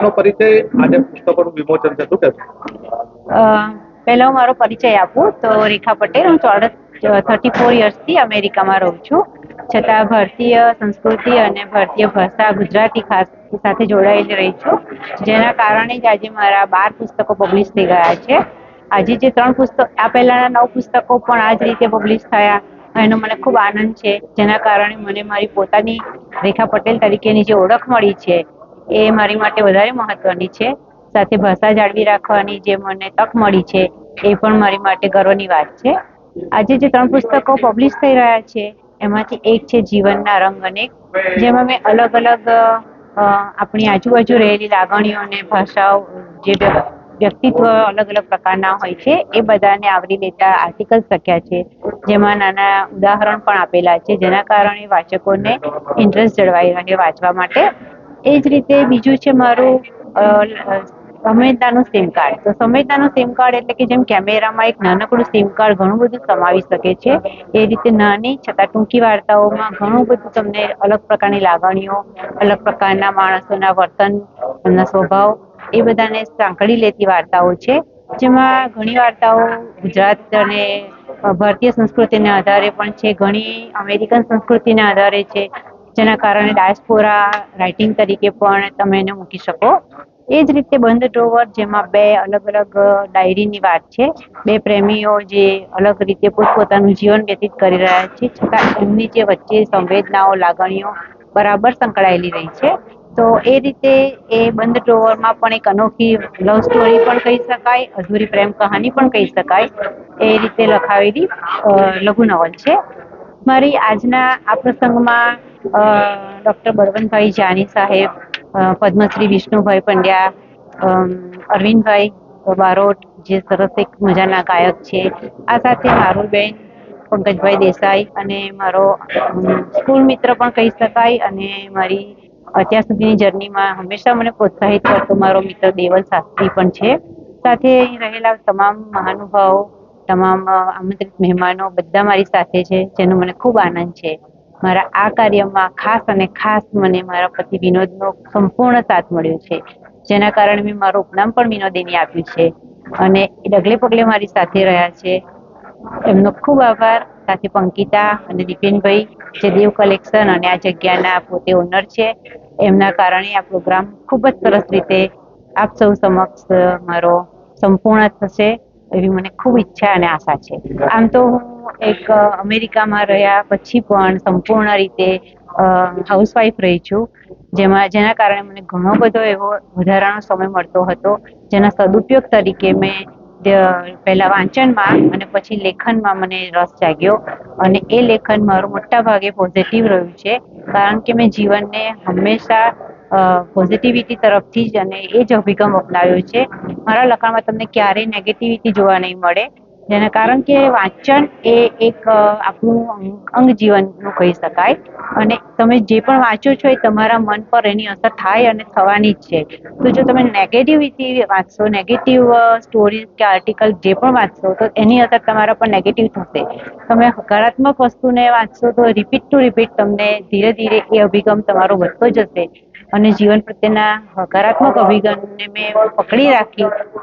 નો પરિચય પહેલા હું મારો પરિચય આપું. તો રેખા પટેલ, હું ચોરસ થર્ટી ફોર યર્સથી અમેરિકામાં રહું છું. છતાં ભારતીય સંસ્કૃતિ અને ભારતીય ભાષા ગુજરાતી ખાસ સાથે જોડાયેલી રહી છું. જેના કારણે જ આજે મારા બાર પુસ્તકો પબ્લિશ થઈ ગયા છે. આજે જે ત્રણ પુસ્તક, આ પહેલાના નવ પુસ્તકો પણ આ જ રીતે પબ્લિશ થયા. એનો મને ખૂબ આનંદ છે. જેના કારણે મને મારી પોતાની રેખા પટેલ તરીકેની જે ઓળખ મળી છે એ મારી માટે વધારે મહત્વની છે. સાથે ભાષા જાળવી રાખવાની જે મને તક મળી છે, એ પણ મારી માટે ગર્વની વાત છે. આજે જે ત્રણ પુસ્તકો પબ્લિશ થઈ રહ્યા છે, એમાંથી એક છે જીવનના રંગ અનેક જેમાં મેં અલગ અલગ આપણી આજુબાજુ રહેલી લાગણીઓ અને ભાષાઓ, જે વ્યક્તિત્વ અલગ અલગ પ્રકારના હોય છે, એ બધાને આવરી લેતા આર્ટિકલ્સ લખ્યા છે. જેમાં નાના ઉદાહરણ પણ આપેલા છે, જેના કારણે વાચકોને ઇન્ટરેસ્ટ જળવાઈ રહે વાંચવા માટે એ જ રીતે બીજું છે મારું સંવેદનાનું સિમ કાર્ડ. તો સંવેદનાનું સિમ કાર્ડ એટલે કે જેમ કેમેરામાં એક નાનકડું સિમ કાર્ડ ઘણું બધું સમાવી શકે છે, એ રીતે નાની છતાં ટૂંકી વાર્તાઓમાં ઘણું બધું તમને અલગ પ્રકારની લાગણીઓ, અલગ પ્રકારના માણસોના વર્તન, એમના સ્વભાવ, એ બધાને સાંકળી લેતી વાર્તાઓ છે, જેમાં ઘણી વાર્તાઓ ગુજરાત અને ભારતીય સંસ્કૃતિના આધારે પણ છે, ઘણી અમેરિકન સંસ્કૃતિના આધારે છે જેના કારણે ડાયસ્પોરા રાઇટિંગ તરીકે પણ તમે એને મૂકી શકો. એ જ રીતે બંધ ડ્રોવર જેમાં બે અલગ અલગ ડાયરીની વાત છે. બે પ્રેમીઓ જે અલગ રીતે પોતપોતાનું જીવન વ્યતીત કરી રહ્યા છે, છતાં એમની જે વચ્ચે સંવેદનાઓ, લાગણીઓ બરાબર સંકળાયેલી રહી છે. તો એ રીતે એ બંધ ડ્રોવરમાં પણ એક અનોખી લવ સ્ટોરી પણ કહી શકાય, અધૂરી પ્રેમ કહાની પણ કહી શકાય. એ રીતે લખાવેલી લઘુ નવલ છે. મારી આજના આ પ્રસંગમાં ડૉક્ટર બળવંતભાઈ જાની સાહેબ પદ્મશ્રી વિષ્ણુભાઈ પંડ્યા અરવિંદભાઈ બારોટ, જે સરસ એક મજાના ગાયક છે. આ સાથે હારુબેન પંકજભાઈ દેસાઈ અને મારો સ્કૂલ મિત્ર પણ કહી શકાય અને મારી અત્યાર સુધીની જર્નીમાં હંમેશા મને પ્રોત્સાહિત કરતો મારો મિત્ર દેવલ શાસ્ત્રી પણ છે. સાથે અહીં રહેલા તમામ મહાનુભાવો, તમામ આમંત્રિત મહેમાનો બધા મારી સાથે છે, જેનો મને ખૂબ આનંદ છે. મારા આ કાર્યમાં ખાસ અને ખાસ મને મારા પતિ વિનોદનો સંપૂર્ણ સાથ મળ્યો છે, જેના કારણે મેં મારું ઉપનામ પણ વિનોદિની આપ્યું છે. અને ડગલે પગલે મારી સાથે રહ્યા છે. એમનો ખૂબ આભાર. સાથે પંકિતા અને દીપેનભાઈ, જે દેવ કલેક્શન અને આ જગ્યાના પોતે ઓનર છે, એમના કારણે આ પ્રોગ્રામ ખૂબ જ સરસ રીતે આપ સૌ સમક્ષ મારો સંપૂર્ણ થશે. એવી મને ખૂબ ઈચ્છા અને આશા છે. આમ તો હું એક અમેરિકામાં રહ્યા પછી પણ સંપૂર્ણ રીતે હાઉસવાઈફ રહી છું. જેમાં, જેના કારણે મને ઘણો બધો એવો વધારાનો સમય મળતો હતો. જેના સદુપયોગ તરીકે મેં પહેલા વાંચનમાં અને પછી લેખનમાં મને રસ જાગ્યો. અને એ લેખન મારું મોટા ભાગે પોઝિટિવ રહ્યું છે. કારણ કે મેં જીવનને હંમેશા પોઝિટિવિટી તરફથી જ અને એ જ અભિગમ અપનાવ્યો છે. મારા લખાણમાં તમને ક્યારેય નેગેટિવિટી જોવા નહીં મળે. જેના કારણ કે વાંચન એ એક આપણું અંગ- જીવનનું કહી શકાય. અને તમે જે પણ વાંચો છો એ તમારા મન પર એની અસર થાય અને થવાની જ છે. તો જો તમે નેગેટિવિટી વાંચશો નેગેટિવ સ્ટોરીઝ કે આર્ટિકલ જે પણ વાંચશો, તો એની અસર તમારા પર નેગેટિવ થશે. તમે હકારાત્મક વસ્તુને વાંચશો તો રિપીટ ટુ રિપીટ તમને ધીરે ધીરે એ અભિગમ તમારો વધતો જશે. અને જીવન પ્રત્યેના હકારાત્મક અભિગમને મેં પકડી રાખી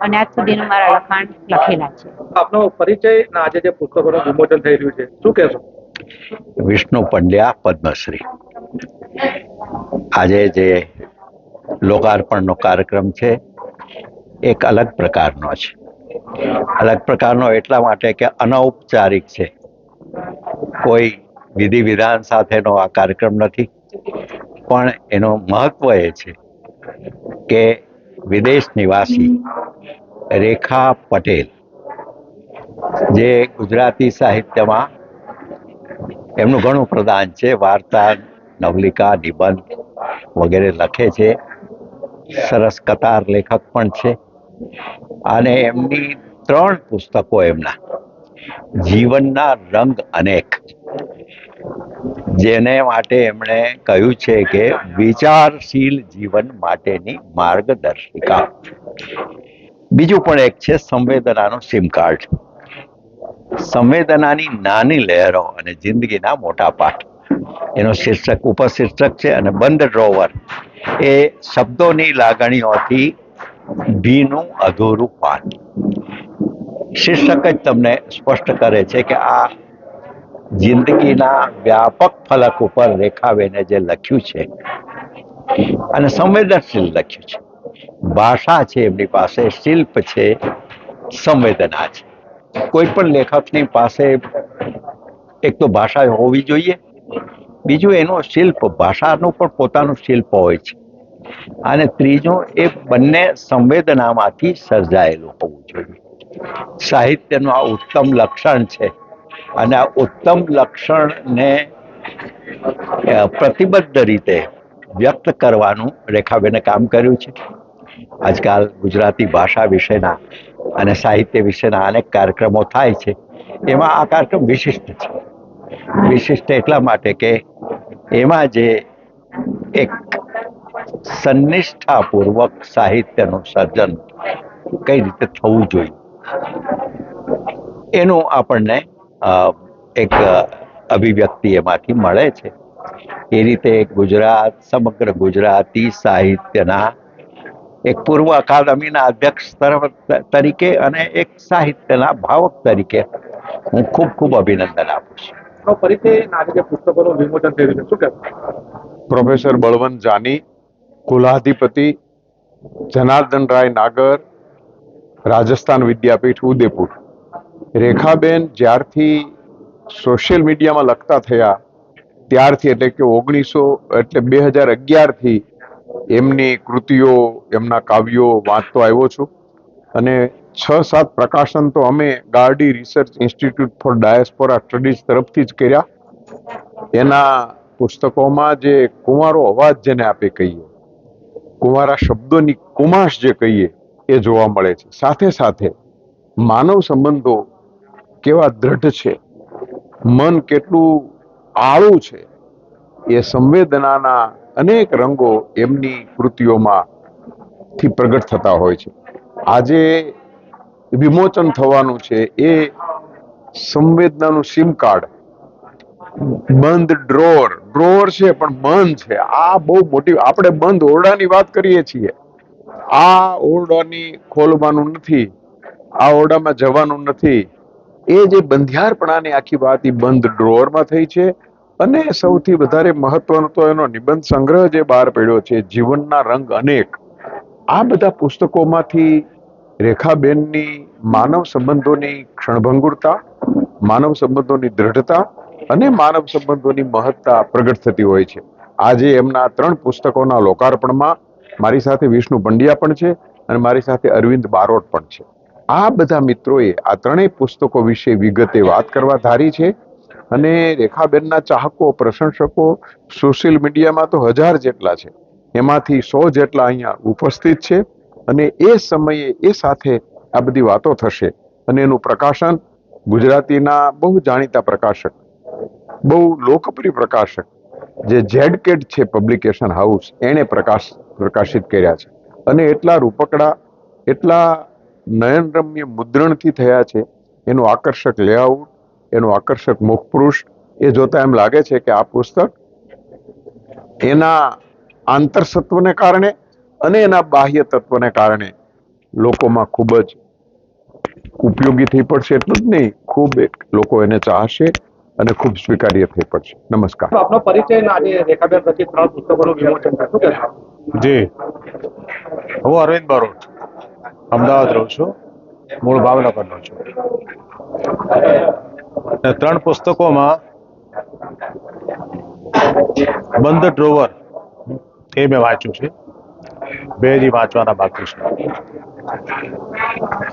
અને આજ સુધીનું મારા લખાણ લખેલા છે. આપનો પરિચય આજે જે પુસ્તકોનું વિમોચન થઈ રહ્યું છે શું કહેશો? વિષ્ણુ પંડ્યા પદ્મશ્રી. આજે જે લોકાર્પણનો કાર્યક્રમ છે એક અલગ પ્રકારનો છે. અલગ પ્રકારનો એટલા માટે કે અનૌપચારિક છે. કોઈ વિધિ વિધાન સાથેનો આ કાર્યક્રમ નથી. પણ એનું મહત્વ એ છે કે વિદેશ નિવાસી રેખા પટેલ, જે ગુજરાતી સાહિત્યમાં એમનું ઘણું પ્રદાન છે, વાર્તા, નવલિકા, નિબંધ વગેરે લખે છે, સરસ કતાર લેખક પણ છે. અને એમની ત્રણ પુસ્તકો એમના જીવનના રંગ અનેક. જેને માટે એમણે કહ્યું છે કે વિચારશીલ જીવન માટેની માર્ગદર્શિકા. બીજું પણ એક છે સંવેદનાનું સિમ કાર્ડ. સંવેદનાની નાની લહેરો અને જિંદગીના મોટા પાઠ. એનો શીર્ષક ઉપશીર્ષક છે અને બંધ ડ્રોવર. એ શબ્દોની લાગણીઓથી ભીનું અધૂરું પાન. શીર્ષક જ તમને સ્પષ્ટ કરે છે કે આ જિંદગીના વ્યાપક ફલક ઉપર રેખાબેને જે લખ્યું છે અને સંવેદનશીલ લખ્યું છે. ભાષા છે એમની પાસે, શિલ્પ છે, સંવેદના છે. કોઈ પણ લેખકની પાસે એક તો ભાષા હોવી જોઈએ, બીજું એનું શિલ્પ, ભાષાનું પણ પોતાનું શિલ્પ હોય છે. અને ત્રીજું, એ બંને સંવેદનામાંથી સર્જાયેલું હોવું જોઈએ. સાહિત્યનું આ ઉત્તમ લક્ષણ છે. અને આ ઉત્તમ લક્ષણને પ્રતિબદ્ધ રીતે વ્યક્ત કરવાનું રેખાબેને કામ કર્યું છે. આજકાલ ગુજરાતી ભાષા વિશેના અને સાહિત્ય વિશેના અનેક કાર્યક્રમો થાય છે. એમાં આ કાર્યક્રમ વિશિષ્ટ છે. વિશિષ્ટ એટલા માટે કે એમાં જે એક સંનિષ્ઠાપૂર્વક સાહિત્યનું સર્જન કઈ રીતે થવું જોઈએ એનું આપણને એક અભિવ્યક્તિ એમાંથી મળે છે. એ રીતે ગુજરાત સમગ્ર ગુજરાતી સાહિત્યના એક પૂર્વ અકાદમીના અધ્યક્ષ તરીકે અને એક સાહિત્યના ભાવક તરીકે હું ખૂબ ખૂબ અભિનંદન આપું છું. પ્રોફેસર બળવંત જાની કુલાધિપતિ જનાર્દન રાય નાગર રાજસ્થાન વિદ્યાપીઠ ઉદેપુર રેખાબેન જ્યારથી સોશિયલ મીડિયામાં લખતા થયા, ત્યારથી એટલે કે ઓગણીસો, એટલે બે હજાર અગિયારથી એમની કૃતિઓ, એમના કાવ્યો વાંચતો આવ્યો છું. અને છ સાત પ્રકાશન તો અમે Gardi research institute for diaspora studies તરફથી જ કર્યા. એના પુસ્તકોમાં જે કુંવારો અવાજ જેને આપે કહીએ, કુંવારા શબ્દોની કુમાશ જે કહીએ એ જોવા મળે છે. સાથે સાથે માનવ સંબંધો કેવા દ્રઢ છે, મન કેટલું આળું છે, એ સંવેદનાના અનેક રંગો એમની કૃતિઓમાં થી પ્રગટ થતા હોય છે. આજે વિમોચન થવાનું છે એ સંવેદનાનું સિમ કાર્ડ. બંધ ડ્રોર. ડ્રોર છે પણ બંધ છે. આ બહુ મોટી, આપણે બંધ ઓરડાની વાત કરીએ છીએ. આ ઓરડાની ખોલવાનું નથી, આ ઓરડામાં જવાનું નથી. એ જે બંધિયારપણાની આખી વાત એ બંધ ડ્રોવરમાં થઈ છે અને સૌથી વધારે મહત્વનો તો એનો નિબંધ સંગ્રહ જે બહાર પડ્યો છે, જીવનના રંગ અનેક. આ બધા પુસ્તકોમાંથી રેખાબેનની માનવ સંબંધોની ક્ષણભંગુરતા, માનવ સંબંધોની દ્રઢતા અને માનવ સંબંધોની મહત્તા પ્રગટ થતી હોય છે. આજે એમના ત્રણ પુસ્તકોના લોકાર્પણમાં મારી સાથે વિષ્ણુ પંડ્યા પણ છે અને મારી સાથે અરવિંદ બારોટ પણ છે. આ બધા મિત્રોએ આ ત્રણેય પુસ્તકો વિશે વિગતે વાત કરવા ધારી છે અને રેખાબેનના ચાહકો, પ્રશંસકો સોશિયલ મીડિયામાં તો હજાર જેટલા છે. એમાંથી સો જેટલા અહીંયા ઉપસ્થિત છે અને એ સમયે એ સાથે આ બધી વાતો થશે અને એનું પ્રકાશન ગુજરાતીના બહુ જાણીતા પ્રકાશક, બહુ લોકપ્રિય પ્રકાશક જે ઝેડકેડ છે પબ્લિકેશન હાઉસ, એણે પ્રકાશ પ્રકાશિત કર્યા છે. અને એટલા રૂપકડા, એટલા નયનરમ્ય મુદ્રણથી થયા છે, એનું આકર્ષક લેઆઉટ, એનું આકર્ષક મુખપૃષ્ઠ, એ જોતા એમ લાગે છે કે આ પુસ્તક એના આંતરસત્વને કારણે અને એના બાહ્ય તત્વને કારણે લોકોમાં ખૂબ જ ઉપયોગી થઈ પડશે. એટલું જ નહીં, ખૂબ લોકો એને ચાહશે અને ખૂબ સ્વીકાર્ય થઈ પડશે. નમસ્કાર. આપનો પરિચય આજે રેખાબેન રચિત ત્રણ પુસ્તકોનું વિમોચન છે શું કહેશો? જી. હું અરવિંદ બારોટ. અમદાવાદ રહું છું. મૂળ ભાવનગરનો છું. અને ત્રણ પુસ્તકોમાં બંધ ડ્રોવર એ મેં વાંચ્યું છે. બે હજી વાંચવાના બાકી છે.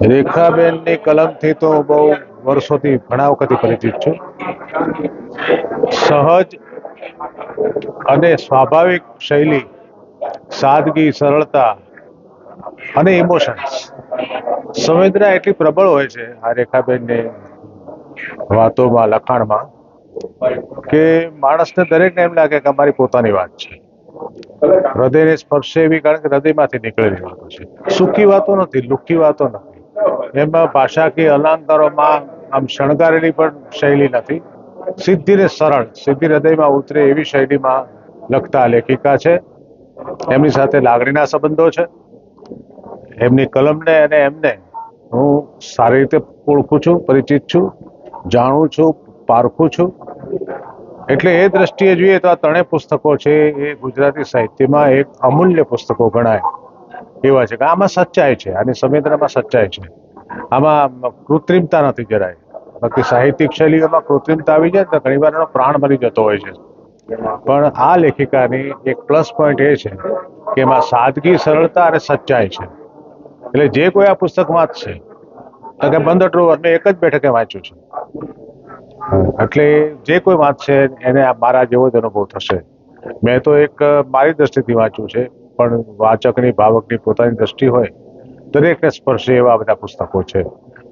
રેખાબેનની કલમથી તો બહુ વર્ષોથી ઘણા વખતથી પરિચિત છું. સહજ અને સ્વાભાવિક શૈલી, સાદગી, સરળતા અને ઇમોશન્સ સંવેદના એટલી પ્રબળ હોય છે આ રેખાબેનની વાતોમાં, લખાણમાં, કે માણસને દરેકને એમ લાગે કે અમારી પોતાની વાત છે. હૃદયને સ્પર્શે એવી કારણ કે હૃદયમાંથી નીકળેલી વાતો છે. સુખી વાતો નથી, લુખી વાતો નથી. એમાં ભાષાકીય અલાંતરોમાં આમ શણગારેલી પણ શૈલી નથી. સીધી ને સરળ, સિદ્ધિ હૃદયમાં ઉતરે એવી શૈલીમાં લખતા લેખિકા છે. એમની સાથે લાગણીના સંબંધો છે. એમની કલમને અને એમને હું સારી રીતે ઓળખું છું, પરિચિત છું, જાણું છું, પારખું છું. એટલે એ દ્રષ્ટિએ જોઈએ તો આ ત્રણેય પુસ્તકો છે, એ ગુજરાતી સાહિત્યમાં એક અમૂલ્ય પુસ્તકો ગણાય. એવા છે કે આમાં સચ્ચાઈ છે, આની સંવેદનામાં સચ્ચાઈ છે. આમાં કૃત્રિમતા નથી જરાય. બાકી સાહિત્યિક શૈલીઓમાં કૃત્રિમતા આવી જાય તો ઘણી વાર એનો પ્રાણ મરી જતો હોય છે. પણ આ લેખિકાની એક પ્લસ પોઈન્ટ એ છે કે એમાં સાદગી, સરળતા અને સચ્ચાઈ છે. એટલે જે કોઈ આ પુસ્તક વાંચશે, તો કે બંધ ડ્રોવર મેં એક જ બેઠકે વાંચ્યું છે. એટલે જે કોઈ વાંચશે, એને મારા જેવો જ અનુભવ થશે. મેં તો એક મારી દ્રષ્ટિથી વાંચ્યું છે. પણ વાચકની ભાવકની પોતાની દ્રષ્ટિ હોય, દરેકને સ્પર્શે એવા બધા પુસ્તકો છે.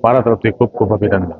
મારા તરફથી ખૂબ ખૂબ અભિનંદન.